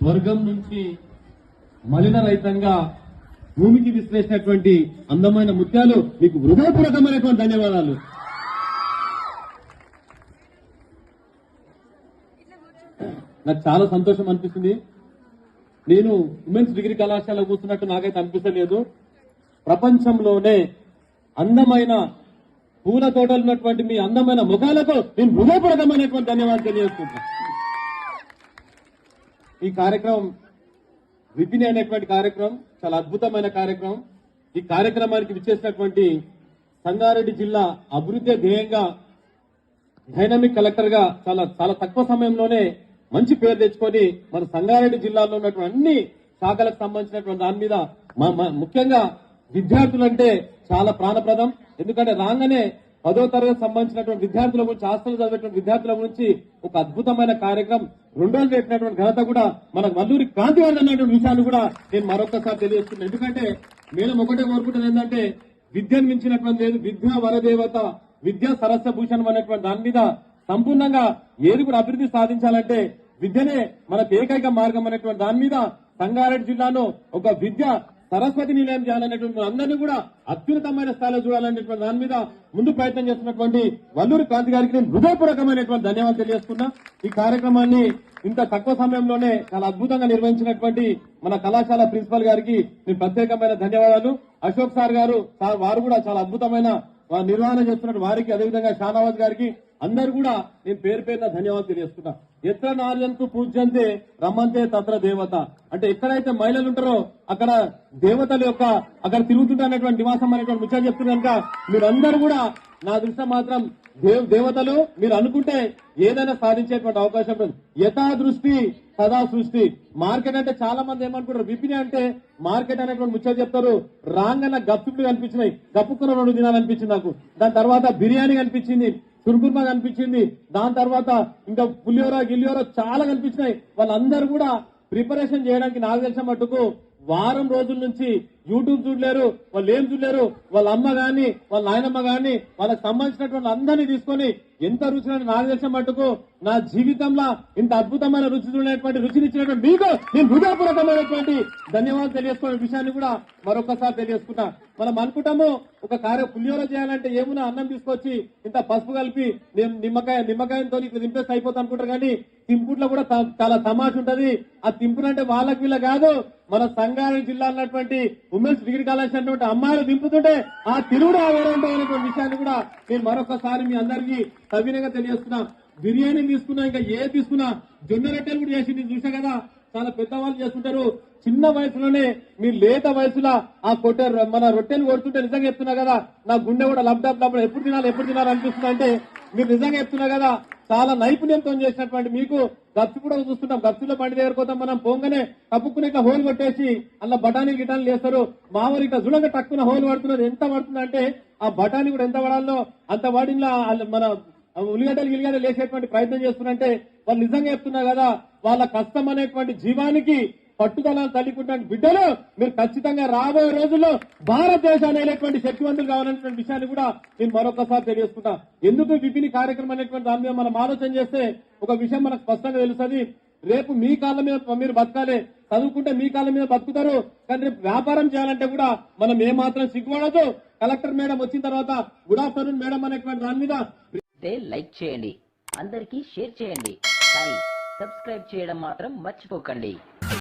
స్వర్గం నుంచి మలిన రహితంగా భూమికి విశ్లేషించినటువంటి అందమైన ముత్యాలు మీకు హృదయపూర్వకమైనటువంటి ధన్యవాదాలు. నాకు చాలా సంతోషం అనిపిస్తుంది. నేను ఉమెన్స్ డిగ్రీ కళాశాల కూర్చున్నట్టు నాకైతే అనిపించలేదు ప్రపంచంలోనే అందమైన పూల తోటలు ఉన్నటువంటి మీ అందమైన ముఖాలకు నేను హృదయపూర్వకమైనటువంటి ధన్యవాదాలు తెలియజేసుకుంటాను ఈ కార్యక్రమం విపిని అనేటువంటి కార్యక్రమం చాలా అద్భుతమైన కార్యక్రమం. ఈ కార్యక్రమానికి విచ్చేసినటువంటి సంగారెడ్డి జిల్లా అభివృద్ధి ధ్యేయంగా డైనమిక్ కలెక్టర్గా చాలా చాలా తక్కువ సమయంలోనే మంచి పేరు తెచ్చుకొని మన సంగారెడ్డి జిల్లాలో ఉన్నటువంటి అన్ని శాఖలకు సంబంధించినటువంటి దాని మీద ముఖ్యంగా విద్యార్థులంటే చాలా ప్రాణప్రదం. ఎందుకంటే రాగానే పదో తరగతి సంబంధించినటువంటి విద్యార్థుల గురించి హాస్టల్ చదివేటువంటి విద్యార్థుల గురించి ఒక అద్భుతమైన కార్యక్రమం. రెండు రోజులు పెట్టినటువంటి ఘనత కూడా మన వల్లూరి క్రాంతివాది అన్నటువంటి విషయాన్ని కూడా నేను మరొకసారి తెలియజేస్తున్నాను. ఎందుకంటే మేము ఒకటే కోరుకుంటున్నాను ఏంటంటే విద్యను మించినటువంటి లేదు విద్యా వరదేవత విద్యా సరస్వ భూషణం అనేటువంటి దాని మీద సంపూర్ణంగా ఏది కూడా అభివృద్ధి సాధించాలంటే విద్యనే మనకు ఏకైక మార్గం అనేటువంటి దాని మీద సంగారెడ్డి జిల్లాలో ఒక విద్య సరస్వతి నిలయం చేయాలనేటువంటి అందరినీ కూడా అత్యున్నతమైన స్థాయిలో చూడాలనేటువంటి దాని మీద ముందు ప్రయత్నం చేస్తున్నటువంటి వల్లూరి క్రాంతి గారికి నేను హృదయపూర్వకమైనటువంటి ధన్యవాదాలు తెలియజేస్తున్నా ఈ కార్యక్రమాన్ని ఇంత తక్కువ సమయంలోనే చాలా అద్భుతంగా నిర్వహించినటువంటి మన కళాశాల ప్రిన్సిపల్ గారికి నేను ప్రత్యేకమైన ధన్యవాదాలు. అశోక్ సార్ గారు సార్ వారు కూడా చాలా అద్భుతమైన నిర్వహణ చేస్తున్న వారికి అదేవిధంగా షానావాజ్ గారికి అందరు కూడా నేను పేరు పేరున ధన్యవాదాలు తెలియజేసుకుంటా. ఎత్ర నార్యంతు పూజ్యంతే రమ్మంతే తత్ర దేవత. అంటే ఎక్కడైతే మహిళలు ఉంటారో అక్కడ దేవతల యొక్క అక్కడ తిరుగుతుంటున్నటువంటి నివాసం అనేటువంటి ముఖ్యం చెప్తున్నారు కనుక మీరందరూ కూడా నా దృష్టి మాత్రం దేవ్ దేవతలు మీరు అనుకుంటే ఏదైనా సాధించేటువంటి అవకాశం ఉంటుంది. యథా దృష్టి సదా సృష్టి. మార్కెట్ అంటే చాలా మంది ఏమనుకుంటారు? విపిని అంటే మార్కెట్ అనేటువంటి ముచ్చట చెప్తారు. రాంగన్న గప్పులు కనిపించినాయి. గప్పుకున్న రెండు దినాలు అనిపించింది నాకు. దాని తర్వాత బిర్యానీ కనిపించింది. సుర్గుర్మా కనిపించింది. దాని తర్వాత ఇంకా పులిహోర గిల్లిహోర చాలా కనిపించినాయి. వాళ్ళందరూ కూడా ప్రిపరేషన్ చేయడానికి నాకు తెలిసిన మట్టుకు వారం రోజుల నుంచి యూట్యూబ్ చూడలేరు వాళ్ళు ఏం చూడలేరు వాళ్ళ అమ్మ గాని వాళ్ళ నాయనమ్మ గాని వాళ్ళకి సంబంధించినటువంటి అందరినీ తీసుకొని ఎంత రుచి నాకు తెలిసిన మట్టుకు నా జీవితంలో ఇంత అద్భుతమైన రుచి చూడలేటువంటి రుచినిచ్చినటువంటి మీకు నేను హృదయపూర్వకమైనటువంటి ధన్యవాదాలు తెలియజేసుకునే విషయాన్ని కూడా మరొకసారి తెలియజేసుకుంటా. మనం అనుకుంటాము ఒక కార్య పులిహోర చేయాలంటే ఏమున్నా అన్నం తీసుకొచ్చి ఇంత పసుపు కలిపి నేను నిమ్మకాయ నిమ్మకాయంతో ఇట్లా దింపేసి అయిపోతా అనుకుంటారు కానీ తింపుట్లో కూడా చాలా తమాష ఉంటది. ఆ తింపునంటే వాళ్ళకి వీళ్ళ కాదు మన సంగారెడ్డి జిల్లా ఉన్నటువంటి ఉమెన్స్ డిగ్రీ కాలేజ్ అన్నటువంటి అమ్మాయిలు దింపుతుంటే ఆ తిరుగుడు ఆ వేరే విషయాన్ని కూడా నేను మరొకసారి మీ అందరికీ సవినయంగా తెలియజేస్తున్నా. బిర్యానీ తీసుకున్నా ఇంకా ఏ తీసుకున్నా జొన్న రొట్టెలు కూడా చేసి నేను చూసా కదా. చాలా పెద్దవాళ్ళు చేస్తుంటారు. చిన్న వయసులోనే మీ లేత వయసులో ఆ కొట్టే మన రొట్టెలు కొడుతుంటే నిజంగా చెప్తున్నా కదా. నా గుండె కూడా లబ్డబ్ లబ్డ ఎప్పుడు తినాలి ఎప్పుడు తినాలి అనిపిస్తుంది అంటే మీరు నిజంగా చెప్తున్నా కదా. చాలా నైపుణ్యంతో చేసినటువంటి మీకు గప్సు కూడా చూస్తుంటాం గప్సులో బండి దగ్గర పోతాం మనం పోగానే కప్పుకుని ఇట్లా హోల్ కొట్టేసి అలా బఠానీ గిటాలు వేస్తారు. మామూలు ఇట్లా జులంగా టక్కున హోల్ పడుతున్నారు ఎంత పడుతుంది అంటే ఆ బఠానీ కూడా ఎంత పడాలో అంత వాడిలా మన ఉల్లిగడ్డలు గిలిగడ్డలు వేసేటువంటి ప్రయత్నం చేస్తున్నారంటే వాళ్ళు నిజంగా చెప్తున్నారు కదా వాళ్ళ కష్టం అనేటువంటి జీవానికి పట్టుదల తల్లికుంటే బిడ్డలు మీరు ఖచ్చితంగా రాబోయే రోజుల్లో భారతదేశాన్ని అనేటువంటి శక్తివంతులు కావాలనేటువంటి విషయాన్ని కూడా నేను మరొకసారి తెలియజేసుకుంటా. ఎందుకు విపిని కార్యక్రమం అనేటువంటి దాని మీద మనం ఆలోచన చేస్తే ఒక విషయం మనకు స్పష్టంగా తెలుస్తుంది. రేపు మీ కాళ్ళ మీద మీరు బతకాలి. చదువుకుంటే మీ కాళ్ళ మీద బతుకుతారు. కానీ రేపు వ్యాపారం చేయాలంటే కూడా మనం ఏమాత్రం సిగ్గుపడదు కలెక్టర్ మేడం వచ్చిన తర్వాత గుడ్ ఆఫ్టర్నూన్ మేడం అనేటువంటి దాని మీద లైక్ చేయండి. అందరికీ షేర్ చేయండి. సబ్స్క్రైబ్ చేయడం మాత్రం మర్చిపోకండి.